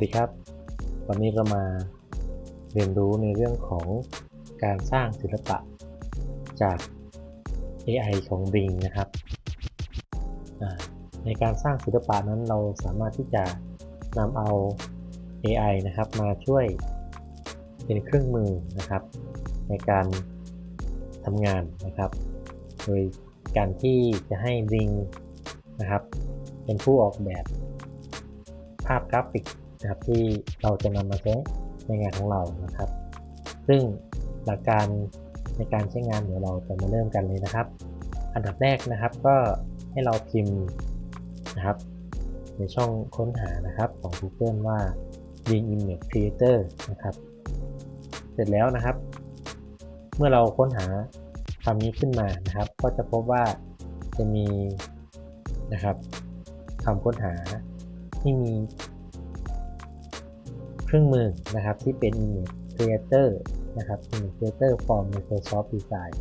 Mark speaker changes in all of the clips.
Speaker 1: วัสดีครับ วันนี้เรามาเรียนรู้ในเรื่องของการสร้างศิลปะจาก AI ของ Bing นะครับ ในการสร้างศิลปะนั้นเราสามารถที่จะนำเอา AI นะครับมาช่วยเป็นเครื่องมือนะครับ ในการทำงานนะครับ โดยการที่จะให้ Bing นะครับ เป็นผู้ออกแบบภาพกราฟิก นะครับที่เราจะนำมาใช้ในงานของเรานะครับ ซึ่งหลักการในการใช้งานเดี๋ยวเราจะมาเริ่มกันเลยนะครับ อันดับแรกนะครับก็ให้เราพิมพ์นะครับ ในช่องค้นหานะครับของ Google ว่า Bing Image Creator นะครับ เสร็จแล้วนะครับ เมื่อเราค้นหาคำนี้ขึ้นมานะครับ ก็จะพบว่าจะมีนะครับคำค้นหาที่มี เครื่องมือนะครับที่เป็น Image Creator นะครับ Image Creator from Microsoft Design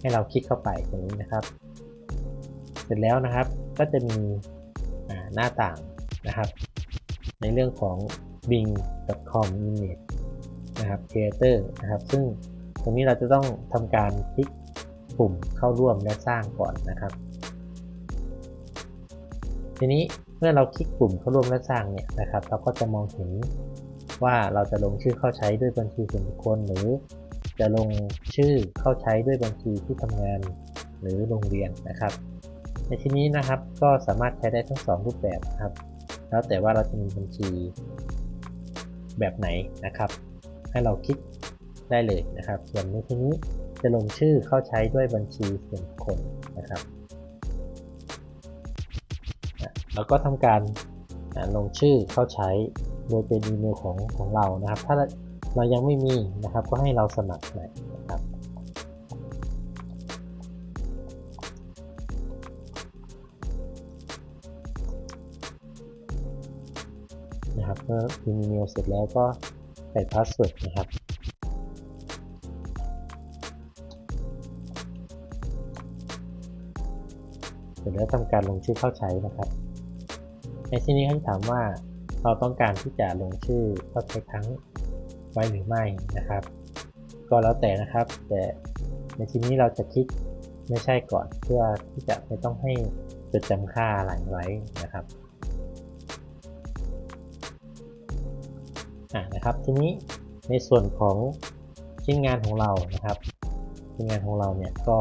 Speaker 1: ให้เราคลิกเข้าไปตรงนี้นะครับ เสร็จแล้วนะครับก็จะมีหน้าต่างนะครับ ในเรื่องของ bing.com image นะครับ creator นะครับ ซึ่งตรงนี้เราจะต้องทำการคลิกปุ่มเข้าร่วมและสร้างก่อนนะครับ ทีนี้เมื่อเราคลิกปุ่มเข้าร่วมและสร้างเนี่ยนะครับ เราก็จะมองเห็น ว่าเราจะลงชื่อเข้าใช้ด้วยบัญชีส่วนบุคคลหรือ จะลงชื่อเข้าใช้ด้วยบัญชีที่ทำงานหรือโรงเรียนนะครับ ในที่นี้นะครับก็สามารถใช้ได้ทั้งสองรูปแบบนะครับ แล้วแต่ว่าเราจะมีบัญชีแบบไหนนะครับ ให้เราคลิกได้เลยนะครับ ส่วนในที่นี้จะลงชื่อเข้าใช้ด้วยบัญชีส่วนบุคคลนะครับอะเราก็ทำการลงชื่อเข้าใช้ โดยเป็นอีเมลของของเรานะครับ ถ้าเรายังไม่มีนะครับ ก็ให้เราสมัครใหม่นะครับนะครับเมื่อพิมพ์อีเมลเสร็จแล้วก็ใส่พาสเวิร์ดนะครับเสร็จแล้วทำการลงชื่อเข้าใช้นะครับ ในที่นี้เขาจะถามว่า เราต้องการที่จะลงชื่อเข้าใช้ครั้งไว้หรือไม่นะครับ ก็แล้วแต่นะครับ แต่ในที่นี้เราจะคลิกไม่ใช่ก่อนเพื่อที่จะไม่ต้องให้จดจำค่าอะไรไว้นะครับอะนะครับทีนี้ในส่วนของชิ้นงานของเรานะครับ ชิ้นงานของเราเนี่ยก็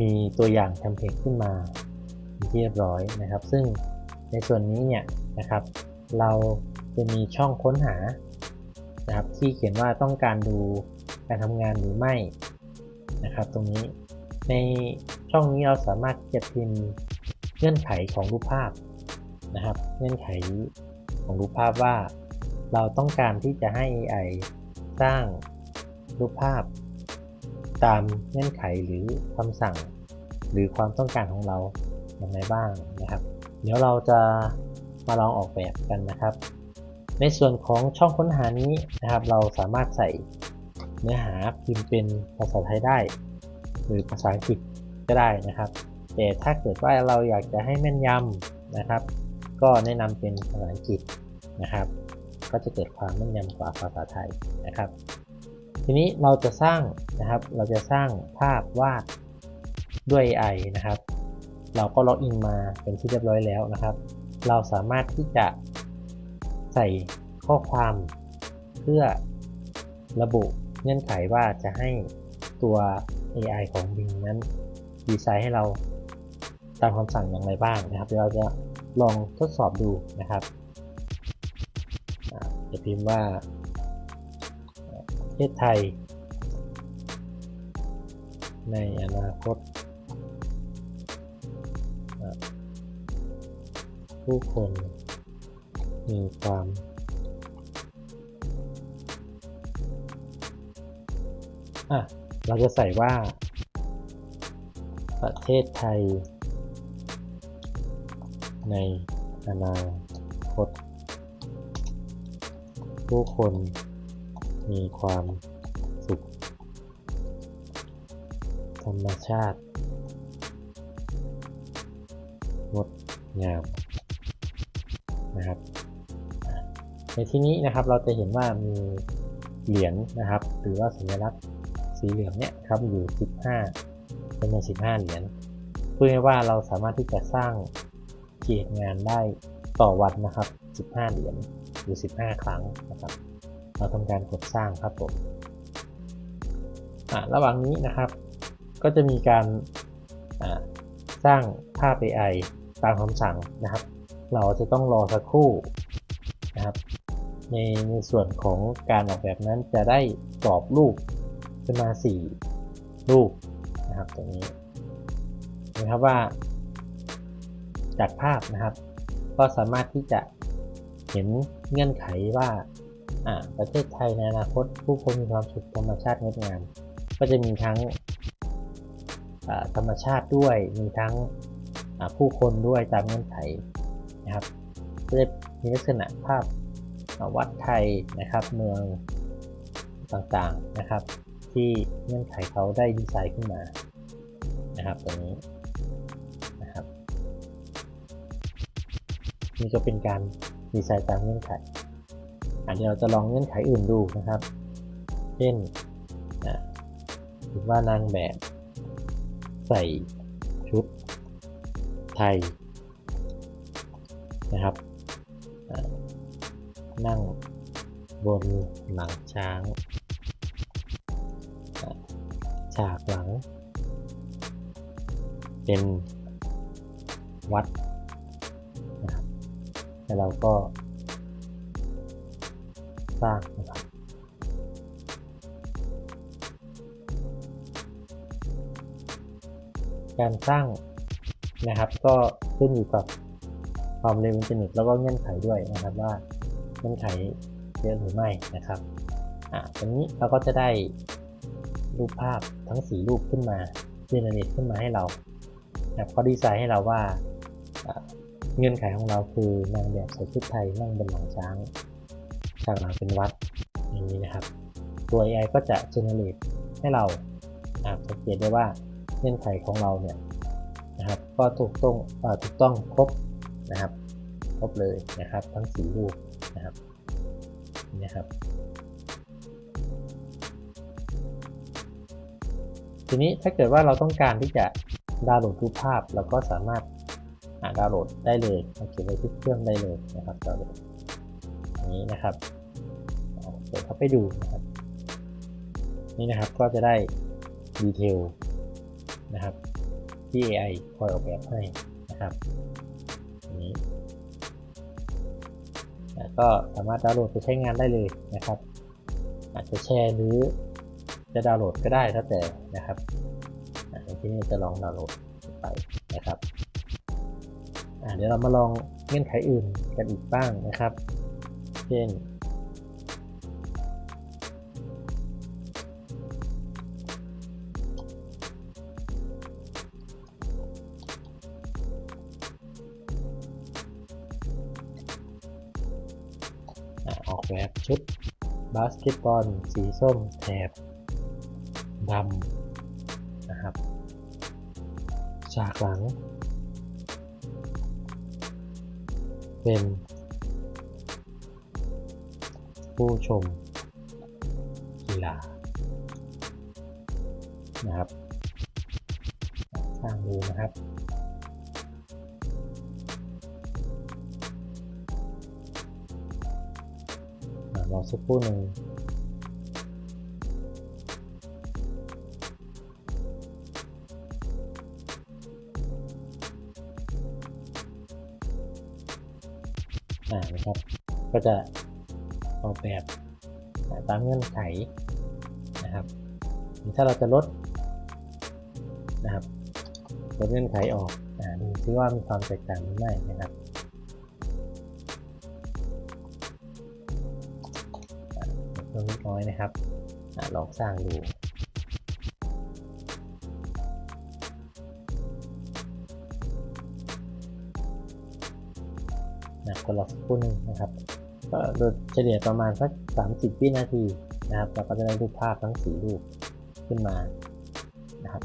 Speaker 1: มีตัวอย่างเทมเพลตขึ้นมาที่เรียบร้อยนะครับ ซึ่งในส่วนนี้เนี่ย นะครับ เราจะมีช่องค้นหานะครับที่เขียนว่าต้องการดูการทำงานหรือไม่นะครับ ตรงนี้ในช่องนี้เราสามารถจะพิมพ์เงื่อนไขของรูปภาพนะครับ เงื่อนไขของรูปภาพว่า เราต้องการที่จะให้ AI สร้างรูปภาพ ตามเงื่อนไขหรือคำสั่ง หรือความต้องการของเราอย่างไรบ้างนะครับ เดี๋ยวเราจะ มาลองออกแบบกันนะครับ ในส่วนของช่องค้นหานี้นะครับ เราสามารถใส่เนื้อหาพิมพ์เป็นภาษาไทยได้ หรือภาษาอังกฤษก็ได้นะครับ แต่ถ้าเกิดว่าเราอยากจะให้แม่นยำนะครับ ก็แนะนำเป็นภาษาอังกฤษนะครับ ก็จะเกิดความแม่นยำกว่าภาษาไทยนะครับ ทีนี้เราจะสร้างนะครับ เราจะสร้างภาพวาดด้วย AI นะครับ เราก็ล็อกอินมาเป็นที่เรียบร้อยแล้วนะครับ เราสามารถที่จะใส่ข้อความเพื่อระบุเงื่อนไขว่าจะให้ตัว AI ของ Bing นั้นดีไซน์ให้เราตามคำสั่งอย่างไรบ้างนะครับ เดี๋ยวเราจะลองทดสอบดูนะครับจะพิมพ์ว่าประเทศไทย ในอนาคต ผู้คนมีความอะเราจะใส่ว่า ประเทศไทย ในอนาคต ผู้คนมีความสุข ธรรมชาติงดงาม นะครับ ในที่นี้นะครับเราจะเห็นว่ามีเหรียญนะครับ หรือว่าสัญลักษณ์สีเหลืองเนี่ยครับอยู่ 15จำนวน15 เหรียญพูดง่ายว่าเราสามารถที่จะสร้างเกรติงานได้ต่อวันนะครับ 15 เหรียญหรือ 15 ครั้งนะครับ เราทำการกดสร้างครับผมะระหว่างนี้นะครับ ก็จะมีการสร้างภาพ AI ตามคำสั่งนะครับ เราจะต้องรอสักครู่นะครับในในส่วนของการออกแบบนั้นจะได้กรอบรูปขึ้นมา 4 รูปนะครับตรงนี้นะครับว่าจากภาพนะครับ ก็สามารถที่จะเห็นเงื่อนไขว่าอ่าประเทศไทยในอนาคตผู้คนมีความสุขธรรมชาติงดงามก็จะมีทั้งธรรมชาติด้วยมีทั้งผู้คนด้วยตามเงื่อนไข นะครับก็จะมีลักษณะภาพวัดไทยนะครับ เมืองต่างๆนะครับ ที่เงื่อนไขเขาได้ดีไซน์ขึ้นมานะครับตรงนี้นะครับนี่ก็เป็นการดีไซน์ตามเงื่อนไขอันนี้เราจะลองเงื่อนไขอื่นดูนะครับ เช่นนะถือว่านางแบบใส่ชุดไทย นะครับ นั่งบนหลังช้างอ่าฉากหลัง เป็นวัดนะครับแล้วเราก็สร้างนะครับการสร้างนะครับก็ขึ้นอยู่กับ ความเร็วอินเทอร์เน็ตแล้วก็เงื่อนไขด้วยนะครับว่าเงื่อนไขเยอะหรือไม่นะครับอ่าตรงนี้เราก็จะได้รูปภาพทั้ง 4 รูปขึ้นมาเจเนเรตขึ้นมาให้เรานะครับเขาดีไซน์ให้เราว่าเงื่อนไขของเราคือนางแบบใส่ชุดไทยนั่งบนหลังช้างฉากหลังเป็นวัดอย่างนี้นะครับ ตัว AI ก็จะ generate ให้เราอ่าสังเกตได้ว่าเงื่อนไขของเราเนี่ยนะครับก็ถูกต้องอถูกต้องครบ นะครับครบเลยนะครับ ทั้งสีรูปนะครับนี่ครับ ทีนี้ถ้าเกิดว่าเราต้องการที่จะดาวน์โหลดรูปภาพเราก็สามารถดาวน์โหลดได้เลยมาเก็บไว้ที่เครื่องได้เลยนะครับดาวน์โหลดอย่างนี้นะครับเปิดเข้าไปดูนะครับ นี่นะครับก็จะได้ดีเทลนะครับที่ AI คอยออกแบบให้นะครับ ก็สามารถดาวน์โหลดไปใช้งานได้เลยนะครับ อาจจะแชร์หรือจะดาวน์โหลดก็ได้แล้วแต่นะครับอ่าในที่นี้จะลองดาวน์โหลดไปนะครับเดี๋ยวเรามาลองเงื่อนไขอื่นกันอีกบ้างนะครับ เช่น บาสเกตบอลสีส้มแถบดำนะครับ ฉากหลัง เป็น ผู้ชมกีฬานะครับ สร้างดูนะครับ รอสักครู่หนึ่งอ่านะครับ ก็จะออกแบบตามเงื่อนไขนะครับ ถ้าเราจะลดนะครับลดเงื่อนไขออกอ่าดูซิว่ามีความแตกต่างหรือไม่นะครับ เพิ่มเล็กน้อยนะครับอลองสร้างดูนะก็รอสักครู่นึงนะครับ ก็โดยเฉลี่ยประมาณสัก 30 วินาทีนะครับเราก็จะได้รูปภาพทั้ง4รูปขึ้นมานะครับ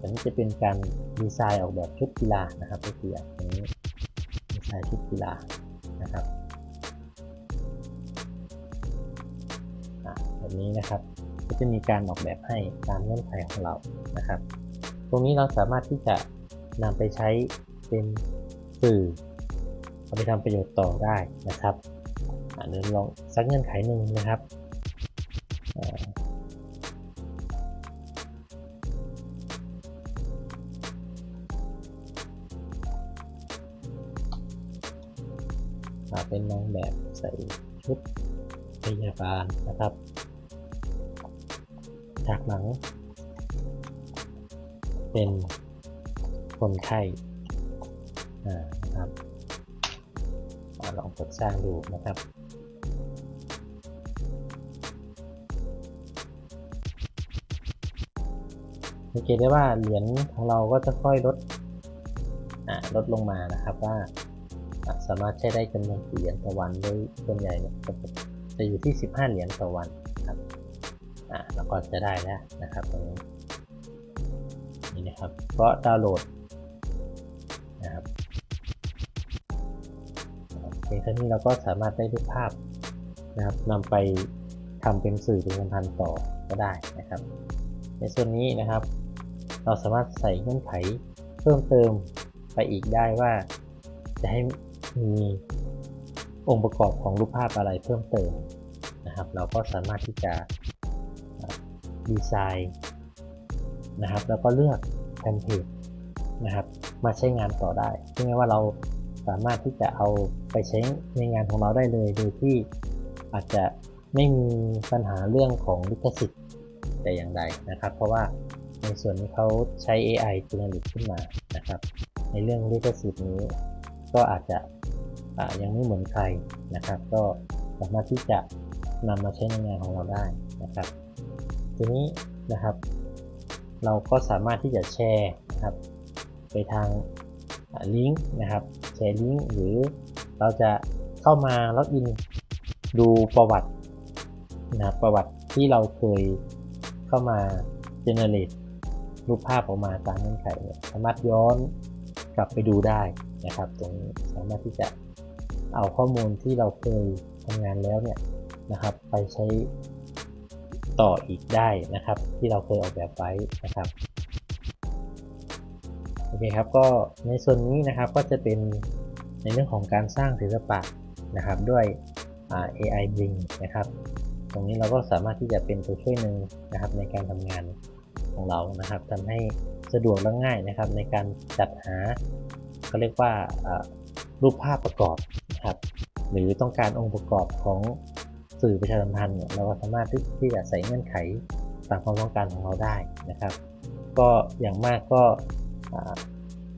Speaker 1: อันนี้จะเป็นการดีไซน์ออกแบบชุดกีฬานะครับก็คืออย่างนี้ดีไซน์ชุดกีฬานะครับ แบบนี้นะครับ ก็จะมีการออกแบบให้ตามเงื่อนไขของเรานะครับ ตรงนี้เราสามารถที่จะนำไปใช้เป็นสื่อเอาไปทำประโยชน์ต่อได้นะครับอ่าเดี๋ยวลองสักเงื่อนไขหนึ่งนะครับอาอ่าเป็นนางแบบใส่ชุดพยาบาลนะครับ ฉากหลัง เป็นคนไข้อ่านะครับลองกดสร้างดูนะครับสังเกตได้ว่าเหรียญของเราก็จะค่อยลดอ่าลดลงมานะครับว่าสามารถใช้ได้จำนวนกี่เหรียญต่อวันโดยส่วนใหญ่จะอยู่ที่ 15 เหรียญต่อวันครับ อ่าแล้วก็จะได้แล้วนะครับตรงนี้นี่นะครับก็ดาวน์โหลดนะครับเพียงเท่านี้เราก็สามารถได้รูปภาพนะครับนำไปทำเป็นสื่อเป็นพันธ์ต่อก็ได้นะครับ ในส่วนนี้นะครับ เราสามารถใส่เงื่อนไขเพิ่มเติมไปอีกได้ว่า จะให้มีองค์ประกอบของรูปภาพอะไรเพิ่มเติมนะครับ เราก็สามารถที่จะ ดีไซน์นะครับ แล้วก็เลือกเทมเพลตนะครับ มาใช้งานต่อได้ซึ่งแม้ว่าเราสามารถที่จะเอาไปใช้ในงานของเราได้เลย โดยที่อาจจะไม่มีปัญหาเรื่องของลิขสิทธิ์แต่อย่างใดนะครับ เพราะว่าในส่วนนี้เขาใช้ AI generate ขึ้นมานะครับ ในเรื่องลิขสิทธิ์นี้ก็อาจจะยังไม่เหมือนใครนะครับ ก็สามารถที่จะนำมาใช้ในงานของเราได้นะครับ ทีนี้นะครับ เราก็สามารถที่จะแชร์นะครับไปทางลิงก์นะครับแชร์ลิงก์หรือเราจะเข้ามาล็อกอินดูประวัตินะครับประวัติที่เราเคยเข้ามา generate รูปภาพออกมาตามเงื่อนไขสามารถย้อนกลับไปดูได้นะครับ ตรงนี้สามารถที่จะเอาข้อมูลที่เราเคยทำงานแล้วเนี่ยนะครับ ไปใช้ ต่ออีกได้นะครับ ที่เราเคยออกแบบไว้นะครับโอเคครับก็ในส่วนนี้นะครับก็จะเป็นในเรื่องของการสร้างศิลปะนะครับด้วย AI Bring นะครับ ตรงนี้เราก็สามารถที่จะเป็นตัวช่วยหนึ่งนะครับในการทำงานของเรานะครับทำให้สะดวกและง่ายนะครับ ในการจัดหาเขาเรียกว่ารูปภาพประกอบนะครับหรือต้องการองค์ประกอบของ สื่อประชาสัมพันธ์เนี่ยเราก็สามารถที่จะใส่เงื่อนไขตามความต้องการของเราได้นะครับ ก็อย่างมากก็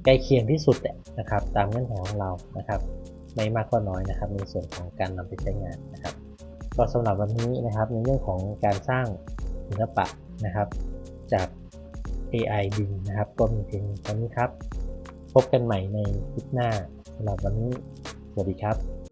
Speaker 1: ใกล้เคียงที่สุดแหละนะครับ ตามเงื่อนไขของเรานะครับ ไม่มากก็น้อยนะครับ ในส่วนของการนำไปใช้งานนะครับ ก็สำหรับวันนี้นะครับในเรื่องของการสร้างศิลปะนะครับ จาก AI บินนะครับ ก็มีเพียงเท่านี้ครับ พบกันใหม่ในคลิปหน้าสำหรับวันนี้ สวัสดีครับ